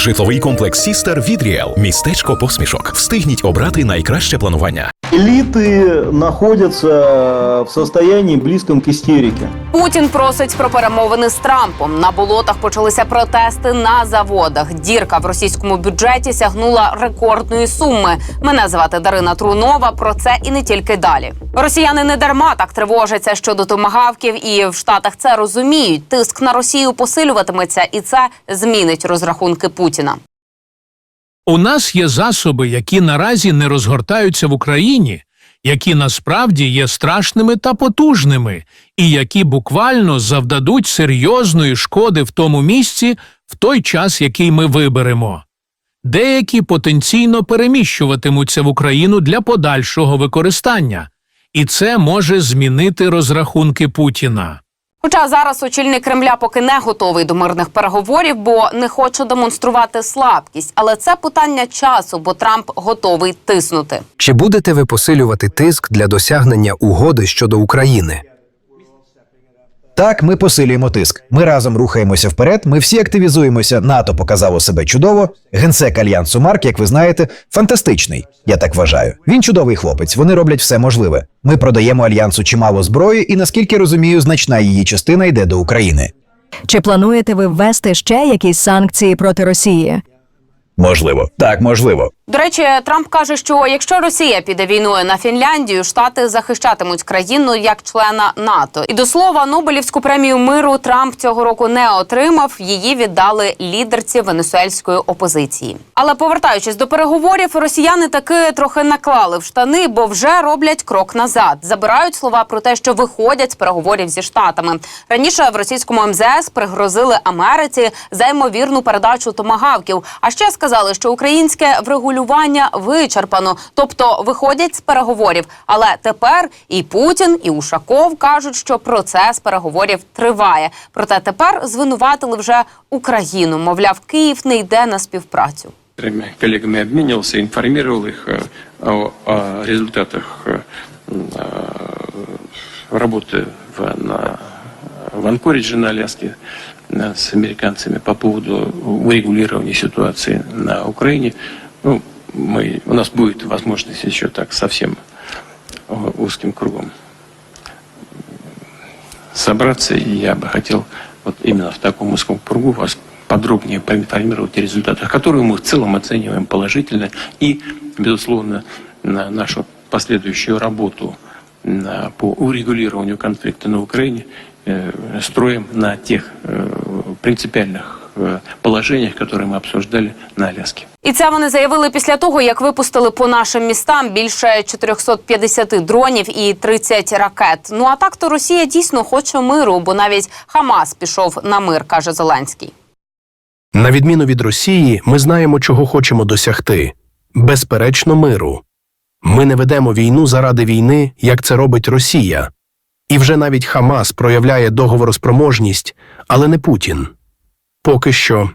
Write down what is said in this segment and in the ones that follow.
Житловий комплекс Сістер від Ріел. Містечко посмішок. Встигніть обрати найкраще планування. Элиты находятся в состоянии близком к истерике. Путін просить про перемовини з Трампом. На болотах почалися протести на заводах. Дірка в російському бюджеті сягнула рекордної суми. Мене звати Дарина Трунова. Про це і не тільки далі. Росіяни не дарма так тривожаться щодо томагавків, і в Штатах це розуміють. Тиск на Росію посилюватиметься, і це змінить розрахунки Путіна. У нас є засоби, які наразі не розгортаються в Україні, які насправді є страшними та потужними, і які буквально завдадуть серйозної шкоди в тому місці в той час, який ми виберемо. Деякі потенційно переміщуватимуться в Україну для подальшого використання, і це може змінити розрахунки Путіна. Хоча зараз очільник Кремля поки не готовий до мирних переговорів, бо не хоче демонструвати слабкість. Але це питання часу, бо Трамп готовий тиснути. Чи будете ви посилювати тиск для досягнення угоди щодо України? Так, ми посилюємо тиск. Ми разом рухаємося вперед. Ми всі активізуємося. НАТО показало себе чудово. Генсек альянсу Марк, як ви знаєте, фантастичний. Я так вважаю. Він чудовий хлопець. Вони роблять все можливе. Ми продаємо альянсу чимало зброї, і наскільки розумію, значна її частина йде до України. Чи плануєте ви ввести ще якісь санкції проти Росії? Можливо, так можливо. До речі, Трамп каже, що якщо Росія піде війною на Фінляндію, штати захищатимуть країну як члена НАТО. І до слова, Нобелівську премію миру Трамп цього року не отримав. Її віддали лідерці венесуельської опозиції. Але повертаючись до переговорів, росіяни таки трохи наклали в штани, бо вже роблять крок назад. Забирають слова про те, що виходять з переговорів зі штатами. Раніше в російському МЗС пригрозили Америці за ймовірну передачу томагавків. А ще сказали, що українське врегулювання вичерпано, тобто виходять з переговорів. Але тепер і Путін, і Ушаков кажуть, що процес переговорів триває. Проте тепер звинуватили вже Україну. Мовляв, Київ не йде на співпрацю. некоторыми коллегами обменивался, информировал их э, о, о результатах э, э, работы в, на, в Анкоридже на Аляске э, С американцами по поводу урегулирования ситуации на Украине. Ну, мы, у нас будет возможность еще так совсем э, узким кругом собраться, и я бы хотел вот именно в таком узком кругу вас подробнее проинформировать о результатах, которые мы в целом оцениваем положительно и, безусловно, на нашу последующую работу по урегулированию конфликта на Украине э, строим на тех э, принципиальных э, положениях, которые мы обсуждали на Аляске. І це вони заявили після того, як випустили по нашим містам більше 450 дронів і 30 ракет. Ну а так то Росія дійсно хоче миру, бо навіть Хамас пішов на мир, каже Зеленський. На відміну від Росії, ми знаємо, чого хочемо досягти безперечно, миру. Ми не ведемо війну заради війни, як це робить Росія. І вже навіть Хамас проявляє договороспроможність, але не Путін. Поки що.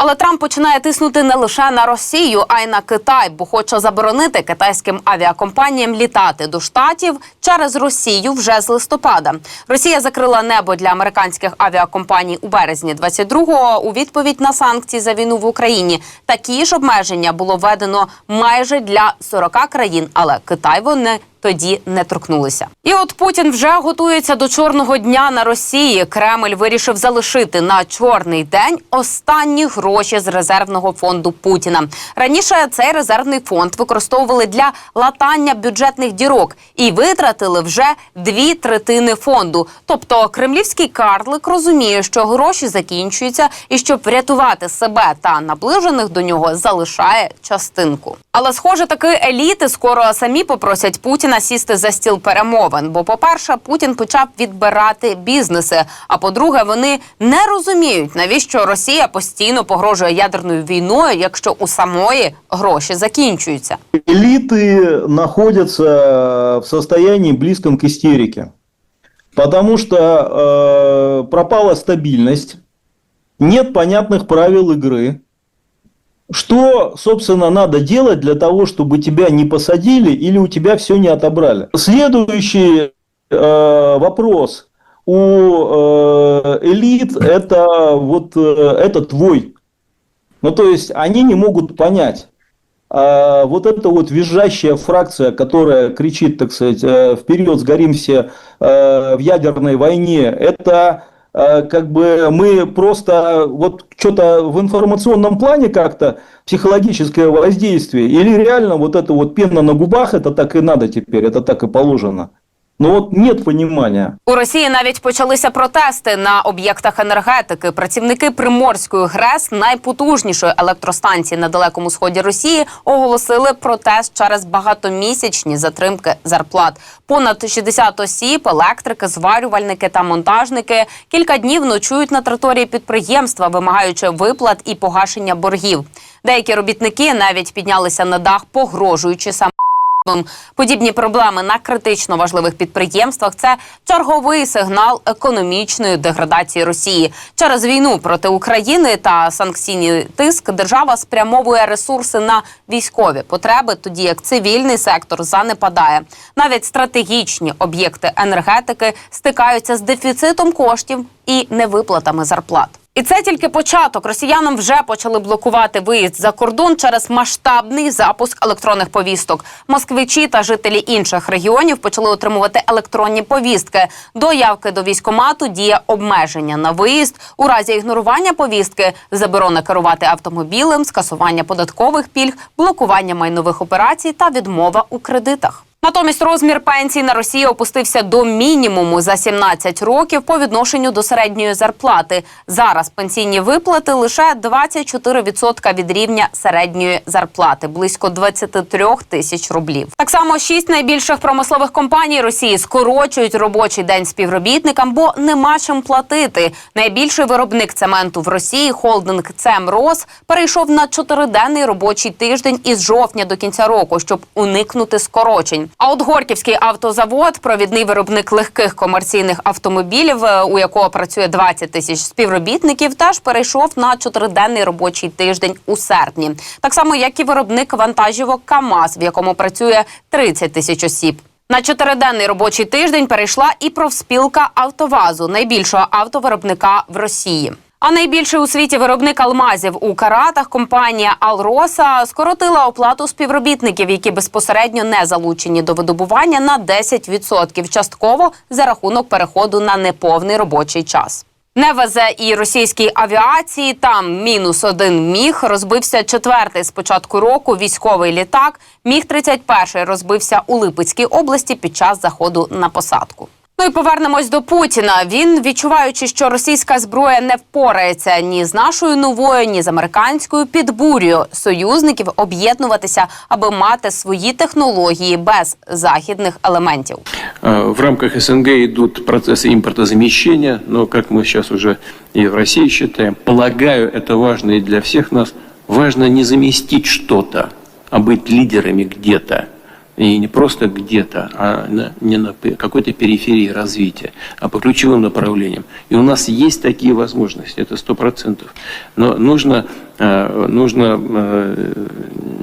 Але Трамп починає тиснути не лише на Росію, а й на Китай, бо хоче заборонити китайським авіакомпаніям літати до штатів через Росію вже з листопада. Росія закрила небо для американських авіакомпаній у березні 22-го у відповідь на санкції за війну в Україні. Такі ж обмеження було введено майже для 40 країн, але Китай вони тоді не торкнулися. І от Путін вже готується до чорного дня на Росії. Кремль вирішив залишити на чорний день останні гроші з резервного фонду Путіна. Раніше цей резервний фонд використовували для латання бюджетних дірок і витратили вже дві третини фонду. Тобто кремлівський карлик розуміє, що гроші закінчуються, і щоб врятувати себе та наближених до нього, залишає частинку. Але схоже, таки еліти скоро самі попросять Путіна сісти за стіл перемовин. Бо, по-перше, Путін почав відбирати бізнеси. А по-друге, вони не розуміють, навіщо Росія постійно погрожує ядерною війною, якщо у самої гроші закінчуються. Элиты находятся в состоянии близком к истерике. Потому что э, пропала стабильность, нет понятных правил игры. Что, собственно, надо делать для того, чтобы тебя не посадили или у тебя все не отобрали? Следующий э, вопрос. У э, элит это вот э, это твой. Ну, то есть, они не могут понять, а, вот эта вот визжащая фракция, которая кричит, так сказать, э, вперед, сгорим все э, в ядерной войне, это как бы мы просто вот что-то в информационном плане как-то психологическое воздействие, или реально вот это вот пена на губах, это так и надо теперь, это так и положено. Но вот нет понимания. У Росії навіть почалися протести на об'єктах енергетики. Працівники Приморської ГРЕС, найпотужнішої електростанції на далекому сході Росії, оголосили протест через багатомісячні затримки зарплат. Понад 60 осіб, електрики, зварювальники та монтажники кілька днів ночують на території підприємства, вимагаючи виплат і погашення боргів. Деякі робітники навіть піднялися на дах, погрожуючи саме. Подібні проблеми на критично важливих підприємствах це черговий сигнал економічної деградації Росії через війну проти України та санкційний тиск. Держава спрямовує ресурси на військові потреби, тоді як цивільний сектор занепадає. Навіть стратегічні об'єкти енергетики стикаються з дефіцитом коштів і невиплатами зарплат. І це тільки початок. Росіянам вже почали блокувати виїзд за кордон через масштабний запуск електронних повісток. Москвичі та жителі інших регіонів почали отримувати електронні повістки. До явки до військомату діє обмеження на виїзд у разі ігнорування повістки, заборона керувати автомобілем, скасування податкових пільг, блокування майнових операцій та відмова у кредитах. Натомість розмір пенсій на Росії опустився до мінімуму за 17 років по відношенню до середньої зарплати. Зараз пенсійні виплати лише 24% від рівня середньої зарплати, близько 23 тисяч рублів. Так само шість найбільших промислових компаній Росії скорочують робочий день співробітникам, бо нема чим платити. Найбільший виробник цементу в Росії, холдинг Цемрос, перейшов на чотириденний робочий тиждень із жовтня до кінця року, щоб уникнути скорочень. А от Горківський автозавод, провідний виробник легких комерційних автомобілів, е, у якого працює 20 тисяч співробітників, теж перейшов на чотириденний робочий тиждень у серпні. Так само, як і виробник вантажівок КАМАЗ, в якому працює 30 тисяч осіб. На чотириденний робочий тиждень перейшла і профспілка Автовазу, найбільшого автовиробника в Росії. А найбільший у світі виробник алмазів у каратах компанія Алроса скоротила оплату співробітників, які безпосередньо не залучені до видобування на 10%, частково за рахунок переходу на неповний робочий час. Не везе і російській авіації. Там мінус один міг розбився четвертий з початку року військовий літак. Міг 31 розбився у Липецькій області під час заходу на посадку. Ну і повернемось до Путіна. Він, відчуваючи, що російська зброя не впорається ні з нашою новою, ні з американською, підбурює союзників об'єднуватися, аби мати свої технології без західних елементів. Э, В рамках СНГ идут процессы импортозамещения, но, как мы сейчас уже и в России считаем, полагаю, это важно и для всех нас, важно не заместить что-то, а быть лидерами где-то. И не просто где-то, а не на какой-то периферии развития, а по ключевым направлениям. И у нас есть такие возможности, это сто процентов. Но нужно, э, нужно э,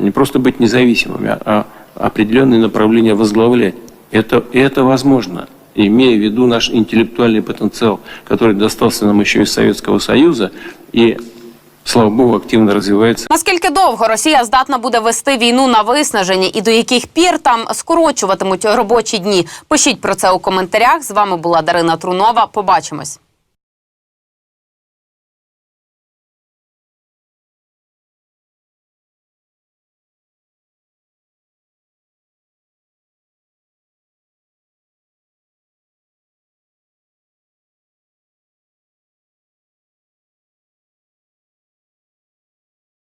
не просто быть независимыми, а определенные направления возглавлять. Это, это возможно, имея в виду наш интеллектуальный потенциал, который достался нам еще из Советского Союза и, слава богу, активно розвивається. Наскільки довго Росія здатна буде вести війну на виснаженні і до яких пір там скорочуватимуть робочі дні? Пишіть про це у коментарях. З вами була Дарина Трунова. Побачимось.